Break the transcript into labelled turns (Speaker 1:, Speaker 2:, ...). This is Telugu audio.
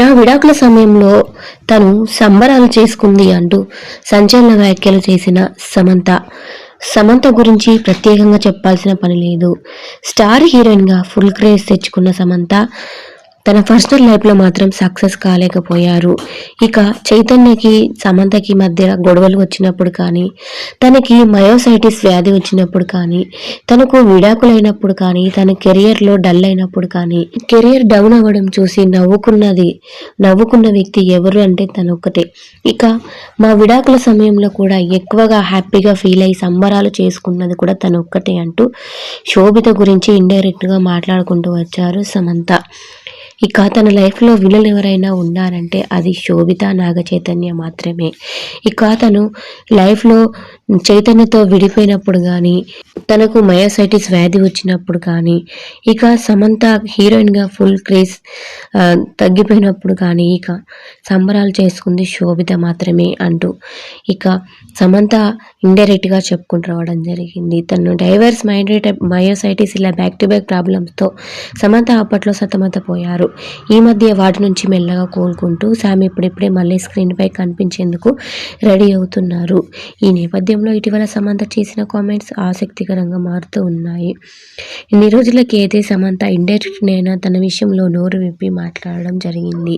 Speaker 1: నా విడాకుల సమయంలో తను సంబరాలు చేసుకుంది అంటూ సంచలన వ్యాఖ్యలు చేసిన సమంత. సమంత గురించి ప్రత్యేకంగా చెప్పాల్సిన పని లేదు. స్టార్ హీరోయిన్గా ఫుల్ క్రేజ్ తెచ్చుకున్న సమంత తన పర్సనల్ లైఫ్లో మాత్రం సక్సెస్ కాలేకపోయారు. ఇక చైతన్యకి సమంతకి మధ్య గొడవలు వచ్చినప్పుడు కానీ తనకి మయోసైటిస్ వ్యాధి వచ్చినప్పుడు కానీ తనకు విడాకులైనప్పుడు కానీ తన కెరియర్లో డల్ అయినప్పుడు కానీ కెరియర్ డౌన్ అవ్వడం చూసి నవ్వుకున్నది నవ్వుకున్న వ్యక్తి ఎవరు అంటే తను ఒక్కటే. ఇక మా విడాకుల సమయంలో కూడా ఎక్కువగా హ్యాపీగా ఫీల్ అయ్యి సంబరాలు చేసుకున్నది కూడా తను ఒక్కటే అంటూ శోభిత గురించి ఇండైరెక్ట్గా మాట్లాడుకుంటూ వచ్చారు సమంత. ఇక తన లైఫ్లో విలన్ ఎవరైనా ఉన్నారంటే అది శోభిత నాగ చైతన్య మాత్రమే. ఇక తను లైఫ్లో చైతన్యతో విడిపోయినప్పుడు కానీ తనకు మయోసైటిస్ వ్యాధి వచ్చినప్పుడు కానీ ఇక సమంత హీరోయిన్గా ఫుల్ క్రేజ్ తగ్గిపోయినప్పుడు కానీ ఇక సంబరాలు చేసుకుంది శోభిత మాత్రమే అంటూ. ఇక సమంత ఇండైరెక్ట్గా చెప్పుకుంటూ రావడం జరిగింది. తను డైవర్స్ మైండెడ్ మయోసైటిస్ ఇలా బ్యాక్ టు బ్యాక్ ప్రాబ్లమ్స్తో సమంత అప్పట్లో సతమతపోయారు. ఈ మధ్య వాటి నుంచి మెల్లగా కోలుకుంటూ సామి ఇప్పుడిప్పుడే మళ్ళీ స్క్రీన్పై కనిపించేందుకు రెడీ అవుతున్నారు. ఈ నేపథ్యంలో ఇటీవల సమంత చేసిన కామెంట్స్ ఆసక్తికరంగా మారుతూ ఉన్నాయి. ఇన్ని రోజులకి అయితే సమంత ఇండైరెక్ట్ నైనా తన విషయంలో నోరు విప్పి మాట్లాడడం జరిగింది.